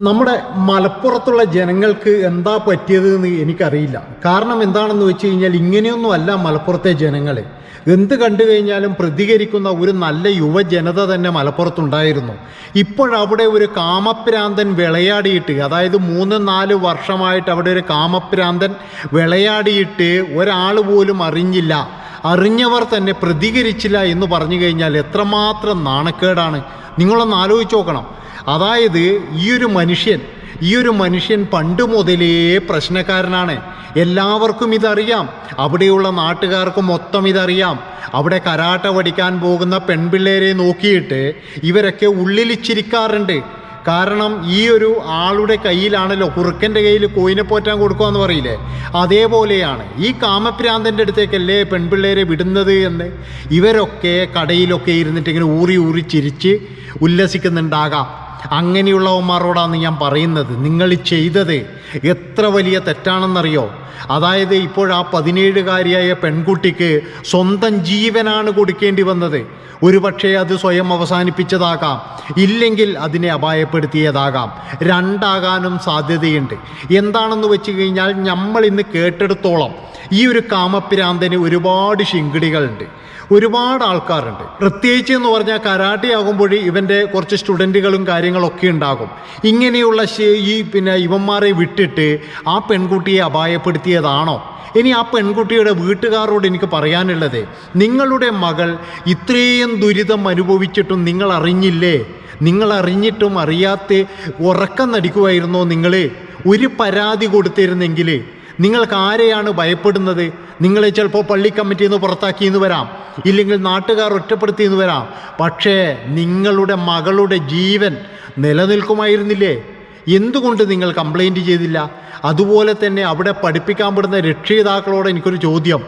നമ്മുടെ മലപ്പുറത്തുള്ള ജനങ്ങൾക്ക് എന്താ പറ്റിയതെന്ന് എനിക്കറിയില്ല. കാരണം എന്താണെന്ന് വെച്ച് കഴിഞ്ഞാൽ ഇങ്ങനെയൊന്നും അല്ല മലപ്പുറത്തെ ജനങ്ങൾ എന്ത് കണ്ടു കഴിഞ്ഞാലും പ്രതികരിക്കുന്ന ഒരു നല്ല യുവജനത തന്നെ മലപ്പുറത്തുണ്ടായിരുന്നു. ഇപ്പോഴവിടെ ഒരു കാമപ്രാന്തൻ വിളയാടിയിട്ട് അതായത് മൂന്ന് നാല് വർഷമായിട്ട് അവിടെ ഒരു കാമപ്രാന്തൻ വിളയാടിയിട്ട് ഒരാൾ പോലും അറിഞ്ഞില്ല. അറിഞ്ഞവർ തന്നെ പ്രതികരിച്ചില്ല എന്ന് പറഞ്ഞു കഴിഞ്ഞാൽ എത്രമാത്രം നാണക്കേടാണ്. നിങ്ങളൊന്ന് ആലോചിച്ച് നോക്കണം. അതായത് ഈ ഒരു മനുഷ്യൻ ഈ ഒരു മനുഷ്യൻ പണ്ട് മുതലേ പ്രശ്നക്കാരനാണ്. എല്ലാവർക്കും ഇതറിയാം. അവിടെയുള്ള നാട്ടുകാർക്ക് മൊത്തം ഇതറിയാം. അവിടെ കരാട്ട പഠിക്കാൻ പോകുന്ന പെൺപിള്ളേരെ നോക്കിയിട്ട് ഇവരൊക്കെ ഉള്ളിലിച്ചിരിക്കാറുണ്ട്. കാരണം ഈ ഒരു ആളുടെ കയ്യിലാണല്ലോ കുറുക്കന്റെ കയ്യിൽ കോയിനെ പോറ്റാൻ കൊടുക്കുക എന്ന് പറയില്ലേ? അതേപോലെയാണ് ഈ കാമപ്രാന്തന്റെ അടുത്തേക്കല്ലേ പെൺപിള്ളേരെ വിടുന്നത് എന്ന്. ഇവരൊക്കെ കടയിലൊക്കെ ഇരുന്നിട്ട് ഇങ്ങനെ ഊറി ഊറി ചിരിച്ച് ഉല്ലസിക്കുന്നുണ്ടാകാം. അങ്ങനെയുള്ളവന്മാരോടാണ് ഞാൻ പറയുന്നത്. നിങ്ങൾ ചെയ്തത് എത്ര വലിയ തെറ്റാണെന്നറിയോ? അതായത് ഇപ്പോൾ ആ പതിനേഴുകാരിയായ പെൺകുട്ടിക്ക് സ്വന്തം ജീവനാണ് കൊടുക്കേണ്ടി വന്നത്. ഒരുപക്ഷെ അത് സ്വയം അവസാനിപ്പിച്ചതാകാം. ഇല്ലെങ്കിൽ അതിനെ അപായപ്പെടുത്തിയതാകാം. രണ്ടാകാനും സാധ്യതയുണ്ട്. എന്താണെന്ന് വെച്ച് കഴിഞ്ഞാൽ നമ്മൾ ഇന്ന് കേട്ടെടുത്തോളം ഈ ഒരു കാമപ്രാന്തന് ഒരുപാട് ശിങ്കിടികളുണ്ട്. ഒരുപാട് ആൾക്കാരുണ്ട്. പ്രത്യേകിച്ച് എന്ന് പറഞ്ഞാൽ കരാട്ടെ ആകുമ്പോൾ ഇവന്റെ കുറച്ച് സ്റ്റുഡന്റുകളും കാര്യങ്ങളൊക്കെ ഉണ്ടാകും. ഇങ്ങനെയുള്ള ഈ പിന്നെ ഇവന്മാരെ വിട്ടിട്ട് ആ പെൺകുട്ടിയെ അപായപ്പെടുത്തിയതാണോ? ഇനി ആ പെൺകുട്ടിയുടെ വീട്ടുകാരോട് എനിക്ക് പറയാനുള്ളത് നിങ്ങളുടെ മകൾ ഇത്രയും ദുരിതം അനുഭവിച്ചിട്ടും നിങ്ങൾ അറിഞ്ഞില്ലേ? നിങ്ങൾ അറിഞ്ഞിട്ടും അറിയാത്ത ഉറക്കം നടിക്കുമായിരുന്നോ നിങ്ങൾ ഒരു പരാതി കൊടുത്തിരുന്നെങ്കിൽ നിങ്ങൾക്ക് ആരെയാണ് ഭയപ്പെടുന്നത്? നിങ്ങളെ ചിലപ്പോൾ പള്ളി കമ്മിറ്റിയിൽ നിന്ന് പുറത്താക്കിയെന്ന് വരാം. ഇല്ലെങ്കിൽ നാട്ടുകാർ ഒറ്റപ്പെടുത്തിയെന്ന് വരാം. പക്ഷേ നിങ്ങളുടെ മകളുടെ ജീവൻ നിലനിൽക്കുമായിരുന്നില്ലേ? എന്തുകൊണ്ട് നിങ്ങൾ കംപ്ലൈന്റ് ചെയ്തില്ല? അതുപോലെ തന്നെ അവിടെ പഠിപ്പിക്കാൻ പെടുന്ന രക്ഷിതാക്കളോട് എനിക്കൊരു ചോദ്യം.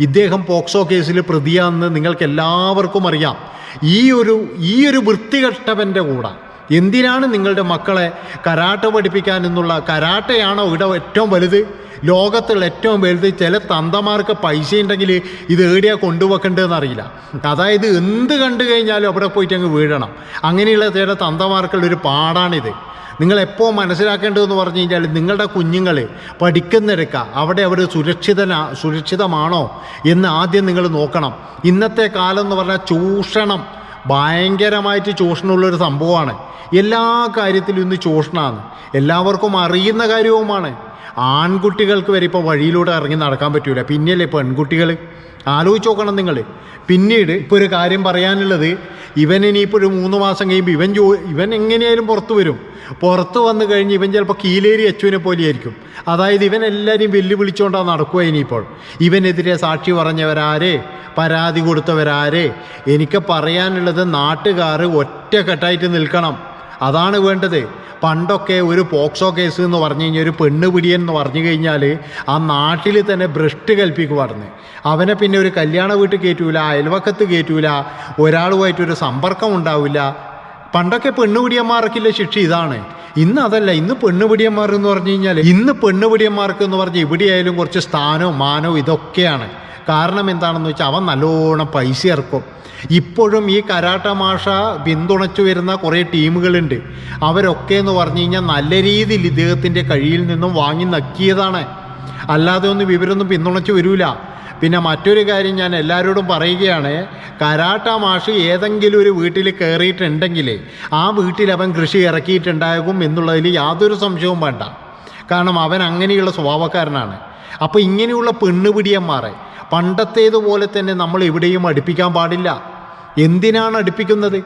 ഇദ്ദേഹം പോക്സോ കേസിൽ പ്രതിയാണെന്ന് നിങ്ങൾക്ക് എല്ലാവർക്കും അറിയാം. ഈ ഒരു ഈ ഒരു വൃത്തികെട്ടവന്റെ കൂടെ എന്തിനാണ് നിങ്ങളുടെ മക്കളെ കരാട്ട പഠിപ്പിക്കാൻ എന്നുള്ള കരാട്ടയാണോ ഇവിടെ ഏറ്റവും വലുത്? ലോകത്തുള്ള ഏറ്റവും വലുത് ചില തന്തമാർക്ക് പൈസ ഉണ്ടെങ്കിൽ ഇത് ഏടിയാ കൊണ്ടുവെക്കേണ്ടതെന്ന് അറിയില്ല അതായത് എന്ത് കണ്ടു കഴിഞ്ഞാലും അവിടെ പോയിട്ട് അങ്ങ് വീഴണം. അങ്ങനെയുള്ള ചില തന്തമാർക്കുള്ള ഒരു പാടാണിത്. നിങ്ങളെപ്പോൾ മനസ്സിലാക്കേണ്ടതെന്ന് പറഞ്ഞു കഴിഞ്ഞാൽ നിങ്ങളുടെ കുഞ്ഞുങ്ങൾ പഠിക്കുന്നിടക്ക അവിടെ അവർ സുരക്ഷിതനാ സുരക്ഷിതമാണോ എന്ന് ആദ്യം നിങ്ങൾ നോക്കണം. ഇന്നത്തെ കാലം എന്ന് പറഞ്ഞാൽ ചൂഷണം ഭയങ്കരമായിട്ട് ചൂഷണമുള്ളൊരു സംഭവമാണ്. എല്ലാ കാര്യത്തിലും ഇന്ന് ചൂഷണമാണ്. എല്ലാവർക്കും അറിയുന്ന കാര്യവുമാണ്. ആൺകുട്ടികൾക്ക് വരെ ഇപ്പോൾ വഴിയിലൂടെ ഇറങ്ങി നടക്കാൻ പറ്റൂല. പിന്നെയല്ലേ പെൺകുട്ടികൾ ആലോചിച്ച് നോക്കണം നിങ്ങൾ പിന്നീട് ഇപ്പോൾ ഒരു കാര്യം പറയാനുള്ളത് ഇവൻ ഇനിയിപ്പോൾ ഒരു മൂന്ന് മാസം കഴിയുമ്പോൾ ഇവൻ ജോ ഇവൻ എങ്ങനെയായാലും പുറത്ത് വരും. പുറത്ത് വന്നു കഴിഞ്ഞ് ഇവൻ ചിലപ്പോൾ കീലേരി അച്ചുവിനെ പോലെയായിരിക്കും. അതായത് ഇവൻ എല്ലാവരെയും വെല്ലുവിളിച്ചുകൊണ്ടാണ് നടക്കുക ഇനിയിപ്പോൾ. ഇവനെതിരെ സാക്ഷി പറഞ്ഞവരാരെ പരാതി കൊടുത്തവരാരെ എനിക്ക് പറയാനുള്ളത് നാട്ടുകാർ ഒറ്റക്കെട്ടായിട്ട് നിൽക്കണം. അതാണ് വേണ്ടത്. പണ്ടൊക്കെ ഒരു പോക്സോ കേസ് എന്ന് പറഞ്ഞു കഴിഞ്ഞാൽ ഒരു പെണ്ണ് പിടിയൻ എന്ന് പറഞ്ഞു കഴിഞ്ഞാൽ ആ നാട്ടിൽ തന്നെ ഭ്രഷ്ട് കൽപ്പിക്കുമായിരുന്നു. അവനെ പിന്നെ ഒരു കല്യാണ വീട്ടിൽ കയറ്റൂല അയൽവക്കത്ത് കയറ്റൂല ഒരാളുമായിട്ടൊരു സമ്പർക്കം ഉണ്ടാവില്ല. പണ്ടൊക്കെ പെണ്ണുപിടിയന്മാർക്കില്ല ശിക്ഷ ഇതാണ്. ഇന്ന് അതല്ല ഇന്ന് പെണ്ണുപിടിയന്മാർ എന്ന് പറഞ്ഞു കഴിഞ്ഞാൽ ഇന്ന് പെണ്ണുപിടിയന്മാർക്ക് എന്ന് പറഞ്ഞാൽ ഇവിടെയായാലും കുറച്ച് സ്ഥാനവും മാനവും ഇതൊക്കെയാണ്. കാരണം എന്താണെന്ന് വെച്ചാൽ അവൻ നല്ലോണം പൈസ ഇറക്കും. ഇപ്പോഴും ഈ കരാട്ട മാഷ പിന്തുണച്ചു വരുന്ന കുറേ ടീമുകളുണ്ട്. അവരൊക്കെ എന്ന് പറഞ്ഞു കഴിഞ്ഞാൽ നല്ല രീതിയിൽ ഇദ്ദേഹത്തിന്റെ കഴിയിൽ നിന്നും വാങ്ങി നക്കിയതാണ്. അല്ലാതെ ഒന്നും ഇവരൊന്നും പിന്തുണച്ചു വരൂല. പിന്നെ മറ്റൊരു കാര്യം ഞാൻ എല്ലാവരോടും പറയുകയാണ് കരാട്ട മാഷ് ഏതെങ്കിലും ഒരു വീട്ടിൽ കയറിയിട്ടുണ്ടെങ്കിൽ ആ വീട്ടിൽ അവൻ കൃഷി ഇറക്കിയിട്ടുണ്ടാകും എന്നുള്ളതിൽ യാതൊരു സംശയവും വേണ്ട. കാരണം അവൻ അങ്ങനെയുള്ള സ്വഭാവക്കാരനാണ്. അപ്പോൾ ഇങ്ങനെയുള്ള പെണ്ണുപിടിയന്മാരെ പണ്ടത്തേതുപോലെ തന്നെ നമ്മൾ എവിടെയും അടുപ്പിക്കാൻ പാടില്ല. എന്തിനാണ് അടുപ്പിക്കുന്നത്?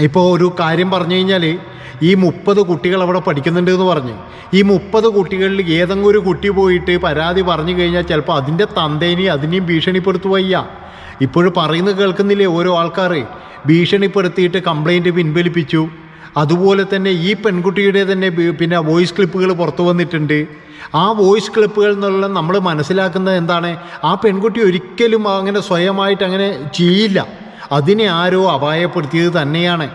ഇപ്പോൾ ഒരു കാര്യം പറഞ്ഞു കഴിഞ്ഞാൽ ഈ മുപ്പത് കുട്ടികൾ അവിടെ പഠിക്കുന്നുണ്ട് എന്ന് പറഞ്ഞ്. ഈ മുപ്പത് കുട്ടികളിൽ ഏതെങ്കിലും ഒരു കുട്ടി പോയിട്ട് പരാതി പറഞ്ഞു കഴിഞ്ഞാൽ ചിലപ്പോൾ അതിന്റെ തന്തേനെയും അതിനെയും ഭീഷണിപ്പെടുത്തു വയ്യ ഇപ്പോഴും പറയുന്നത് കേൾക്കുന്നില്ലേ ഓരോ ആൾക്കാർ ഭീഷണിപ്പെടുത്തിയിട്ട് കംപ്ലൈന്റ് പിൻവലിപ്പിച്ചു. അതുപോലെ തന്നെ ഈ പെൺകുട്ടിയുടെ തന്നെ പിന്നെ വോയിസ് ക്ലിപ്പുകൾ പുറത്തു വന്നിട്ടുണ്ട്. ആ വോയിസ് ക്ലിപ്പുകൾ എന്നുള്ള നമ്മൾ മനസ്സിലാക്കുന്നത് എന്താണ്? ആ പെൺകുട്ടി ഒരിക്കലും അങ്ങനെ സ്വയമായിട്ട് അങ്ങനെ ചെയ്യില്ല. അതിനെ ആരോ അപായപ്പെടുത്തിയത് തന്നെയാണ്.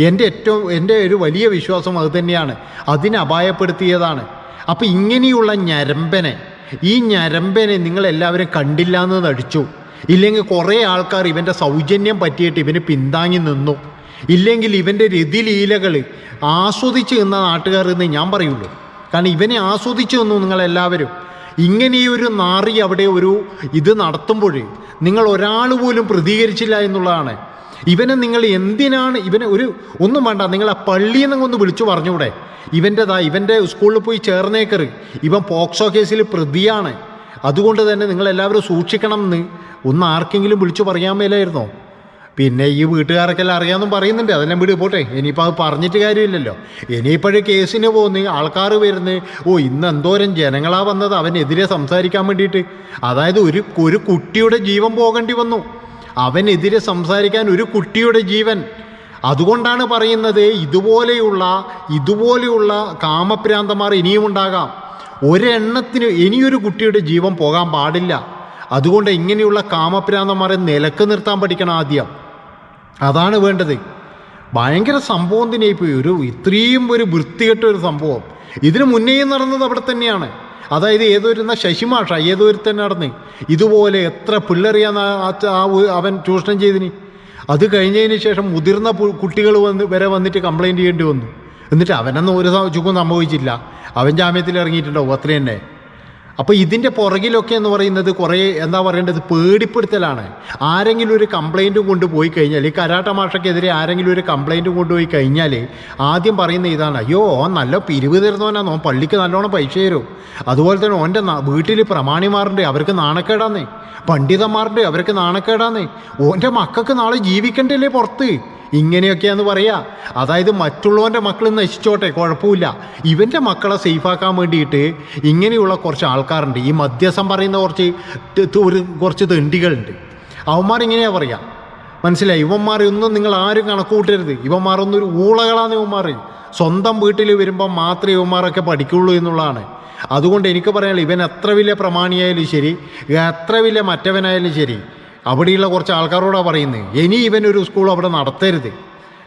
എന്റെ ഏറ്റവും എന്റെ ഒരു വലിയ വിശ്വാസം അത് തന്നെയാണ്. അതിനെ അപായപ്പെടുത്തിയതാണ്. അപ്പോൾ ഇങ്ങനെയുള്ള ഞരമ്പനെ ഈ ഞരമ്പനെ നിങ്ങളെല്ലാവരും കണ്ടില്ല എന്ന് നടിച്ചു. ഇല്ലെങ്കിൽ കുറേ ആൾക്കാർ ഇവന്റെ സൗജന്യം പറ്റിയിട്ട് ഇവന് പിന്താങ്ങി നിന്നു. ഇല്ലെങ്കിൽ ഇവന്റെ രതിലീലകൾ ആസ്വദിച്ച് നിന്ന നാട്ടുകാർ എന്ന് ഞാൻ പറയുള്ളൂ. കാരണം ഇവനെ ആസ്വദിച്ചു നിന്നു നിങ്ങളെല്ലാവരും. ഇങ്ങനെ ഒരു നാറി അവിടെ ഒരു ഇത് നടത്തുമ്പോൾ നിങ്ങൾ ഒരാൾ പോലും പ്രതികരിച്ചില്ല എന്നുള്ളതാണ്. ഇവനെ നിങ്ങൾ എന്തിനാണ് ഇവനെ ഒരു ഒന്നും വേണ്ട നിങ്ങൾ ആ പള്ളിയിൽ നിന്ന് ഒന്ന് വിളിച്ചു പറഞ്ഞൂടെ ഇവന്റെതാ ഇവന്റെ സ്കൂളിൽ പോയി ചേർന്നേക്കറ് ഇവൻ പോക്സോ കേസിൽ പ്രതിയാണ്. അതുകൊണ്ട് തന്നെ നിങ്ങളെല്ലാവരും സൂക്ഷിക്കണം എന്ന് ഒന്ന് ആർക്കെങ്കിലും വിളിച്ചു പറയാൻ മേലായിരുന്നോ? പിന്നെ ഈ വീട്ടുകാർക്കെല്ലാം അറിയാമെന്നും പറയുന്നുണ്ട്. അതെല്ലാം വീട് പോട്ടെ. ഇനിയിപ്പോൾ അത് പറഞ്ഞിട്ട് കാര്യമില്ലല്ലോ. ഇനിയിപ്പോഴും കേസിന് പോകുന്നു ആൾക്കാർ വരുന്നു ഓ ഇന്ന് എന്തോരം ജനങ്ങളാ വന്നത് അവനെതിരെ സംസാരിക്കാൻ വേണ്ടിയിട്ട്. അതായത് ഒരു ഒരു കുട്ടിയുടെ ജീവൻ പോകേണ്ടി വന്നു. അവനെതിരെ സംസാരിക്കാൻ ഒരു കുട്ടിയുടെ ജീവൻ. അതുകൊണ്ടാണ് പറയുന്നത് ഇതുപോലെയുള്ള ഇതുപോലെയുള്ള കാമപ്രാന്തമാർ ഇനിയും ഉണ്ടാകാം. ഒരെണ്ണത്തിന് ഇനിയൊരു കുട്ടിയുടെ ജീവൻ പോകാൻ പാടില്ല. അതുകൊണ്ട് ഇങ്ങനെയുള്ള കാമപ്രാന്തമാരെ നിലയ്ക്ക് നിർത്താൻ പഠിക്കണം ആദ്യം. അതാണ് വേണ്ടത്. ഭയങ്കര സംഭവം തന്നെയായിപ്പോയി ഒരു ഇത്രയും ഒരു വൃത്തികെട്ട ഒരു സംഭവം. ഇതിന് മുന്നേയും നടന്നത് അവിടെ തന്നെയാണ്. അതായത് ഏതൊരുന്ന ശശിമാഷ ഏതൊരുത്തൻ നടന്ന് ഇതുപോലെ എത്ര പിള്ളറിയാന്ന് ആ- അവൻ ചൂഷണം ചെയ്തിന് അത് കഴിഞ്ഞതിന് ശേഷം മുതിർന്ന കുട്ടികൾ വന്ന് വരെ വന്നിട്ട് കംപ്ലൈന്റ് ചെയ്യേണ്ടി വന്നു. എന്നിട്ട് അവനൊന്നും ഒരു ചുക്കും സംഭവിച്ചില്ല. അവൻ ജാമ്യത്തിൽ ഇറങ്ങിയിട്ടുണ്ടാവും. അത്ര തന്നെ. അപ്പോൾ ഇതിന്റെ പുറകിലൊക്കെ എന്ന് പറയുന്നത് കുറേ എന്താ പറയേണ്ടത്? പേടിപ്പെടുത്തലാണ്. ആരെങ്കിലും ഒരു കംപ്ലൈന്റും കൊണ്ടുപോയി കഴിഞ്ഞാൽ ഈ കരാട്ട മാഷക്കെതിരെ ആരെങ്കിലും ഒരു കംപ്ലൈന്റും കൊണ്ടുപോയി കഴിഞ്ഞാൽ ആദ്യം പറയുന്ന ഇതാണ് അയ്യോ ഓൻ നല്ല പിരിവ് തരുന്നവനാണ് ഓൻ പള്ളിക്ക് നല്ലോണം പൈസ തരും. അതുപോലെ തന്നെ ഓന്റെ വീട്ടിൽ പ്രമാണിമാരുണ്ട് അവർക്ക് നാണക്കേടാന്നേ. പണ്ഡിതന്മാരുണ്ട് അവർക്ക് നാണക്കേടാന്നേ. ഓന്റെ മക്കൾക്ക് നാളെ ജീവിക്കണ്ടല്ലേ പുറത്ത്? ഇങ്ങനെയൊക്കെയാന്ന് പറയാ. അതായത് മറ്റുള്ളവന്റെ മക്കൾ നശിച്ചോട്ടെ കുഴപ്പമില്ല. ഇവന്റെ മക്കളെ സേഫാക്കാൻ വേണ്ടിയിട്ട് ഇങ്ങനെയുള്ള കുറച്ച് ആൾക്കാരുണ്ട്. ഈ മധ്യസ്ഥം പറയുന്ന കുറച്ച് ഒരു കുറച്ച് തെണ്ടികളുണ്ട്. അവന്മാർ ഇങ്ങനെയാ പറയാ. മനസ്സിലായി? ഇവന്മാർ ഒന്നും നിങ്ങൾ ആരും കണക്ക് കൂട്ടരുത് ഇവന്മാരൊന്നും ഒരു ഊളകളാണ് ഇവന്മാർ സ്വന്തം വീട്ടിൽ വരുമ്പോൾ മാത്രമേ ഇവന്മാരൊക്കെ പഠിക്കുള്ളൂ എന്നുള്ളതാണ്. അതുകൊണ്ട് എനിക്ക് പറയാനുള്ളത് ഇവൻ എത്ര വലിയ പ്രമാണിയായാലും ശരി എത്ര വലിയ മറ്റവനായാലും ശരി അവിടെയുള്ള കുറച്ച് ആൾക്കാരോടാണ് പറയുന്നത് ഇനി ഇവനൊരു സ്കൂൾ അവിടെ നടത്തരുത്.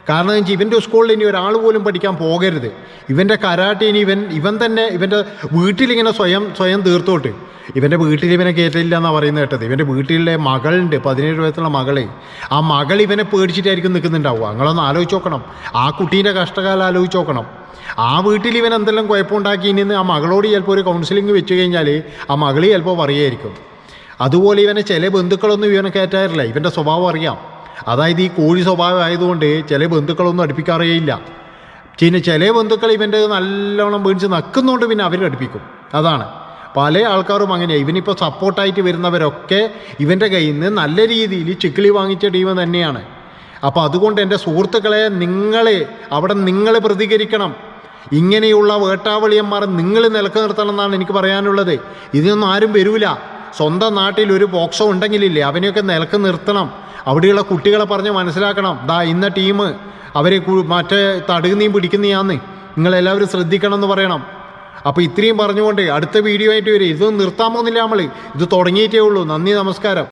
കാരണം വെച്ചാൽ ഇവന്റെ സ്കൂളിൽ ഇനി ഒരാൾ പോലും പഠിക്കാൻ പോകരുത്. ഇവന്റെ കരാട്ടെ ഇനി ഇവൻ ഇവൻ തന്നെ ഇവന്റെ വീട്ടിലിങ്ങനെ സ്വയം സ്വയം തീർത്തോട്ട്. ഇവന്റെ വീട്ടിൽ ഇവനെ കയറ്റില്ല എന്നാണ് പറയുന്നത് കേട്ടത്. ഇവന്റെ വീട്ടിലെ മകളുണ്ട് പതിനേഴ് വയസ്സുള്ള മകളെ. ആ മകൾ ഇവനെ പേടിച്ചിട്ടായിരിക്കും നിൽക്കുന്നുണ്ടാവുക. അങ്ങളൊന്ന് ആലോചിച്ച് നോക്കണം. ആ കുട്ടീന്റെ കഷ്ടകാലം ആലോചിച്ച് നോക്കണം. ആ വീട്ടിൽ ഇവൻ എന്തെല്ലാം കുഴപ്പമുണ്ടാക്കി ഇനി ആ മകളോട് ചിലപ്പോൾ ഒരു കൗൺസിലിംഗ് വെച്ച് കഴിഞ്ഞാൽ ആ മകളി ചിലപ്പോൾ പറയുമായിരിക്കും അതുപോലെ ഇവനെ ചില ബന്ധുക്കളൊന്നും ഇവനെ കയറ്റാറില്ല. ഇവന്റെ സ്വഭാവം അറിയാം. അതായത് ഈ കോഴി സ്വഭാവം ആയതുകൊണ്ട് ചില ബന്ധുക്കളൊന്നും അടുപ്പിക്കാറേയില്ല പിന്നെ ചില ബന്ധുക്കൾ ഇവന്റെ നല്ലോണം വീണിച്ച് നക്കുന്നതുകൊണ്ട് പിന്നെ അവർ അടുപ്പിക്കും. അതാണ്. പല ആൾക്കാരും അങ്ങനെയാണ് ഇവനിപ്പോൾ സപ്പോർട്ടായിട്ട് വരുന്നവരൊക്കെ ഇവന്റെ കയ്യിൽ നിന്ന് നല്ല രീതിയിൽ ചിക്കിളി വാങ്ങിച്ച ടീം തന്നെയാണ്. അപ്പോൾ അതുകൊണ്ട് എന്റെ സുഹൃത്തുക്കളെ നിങ്ങളെ അവിടെ നിങ്ങൾ പ്രതികരിക്കണം. ഇങ്ങനെയുള്ള വേട്ടാവളിയന്മാർ നിങ്ങൾ നിലയ്ക്ക് നിർത്തണം എന്നാണ് എനിക്ക് പറയാനുള്ളത്. ഇതിനൊന്നും ആരും വരൂല. സ്വന്തം നാട്ടിൽ ഒരു ബോക്സോ ഉണ്ടെങ്കിലില്ലേ? അവനെയൊക്കെ നിലയ്ക്ക് നിർത്തണം. അവിടെയുള്ള കുട്ടികളെ പറഞ്ഞ് മനസ്സിലാക്കണം. ദാ ഇന്ന ടീം അവരെ മറ്റേ തടുകുന്നീം പിടിക്കുന്നയാന്ന്. നിങ്ങളെല്ലാവരും ശ്രദ്ധിക്കണം എന്ന് പറയണം. അപ്പോൾ ഇത്രയും പറഞ്ഞുകൊണ്ട് അടുത്ത വീഡിയോ ആയിട്ട് വരും. ഇത് നിർത്താൻ പോകുന്നില്ല നമ്മൾ ഇത് തുടങ്ങിയിട്ടേ ഉള്ളൂ. നന്ദി നമസ്കാരം.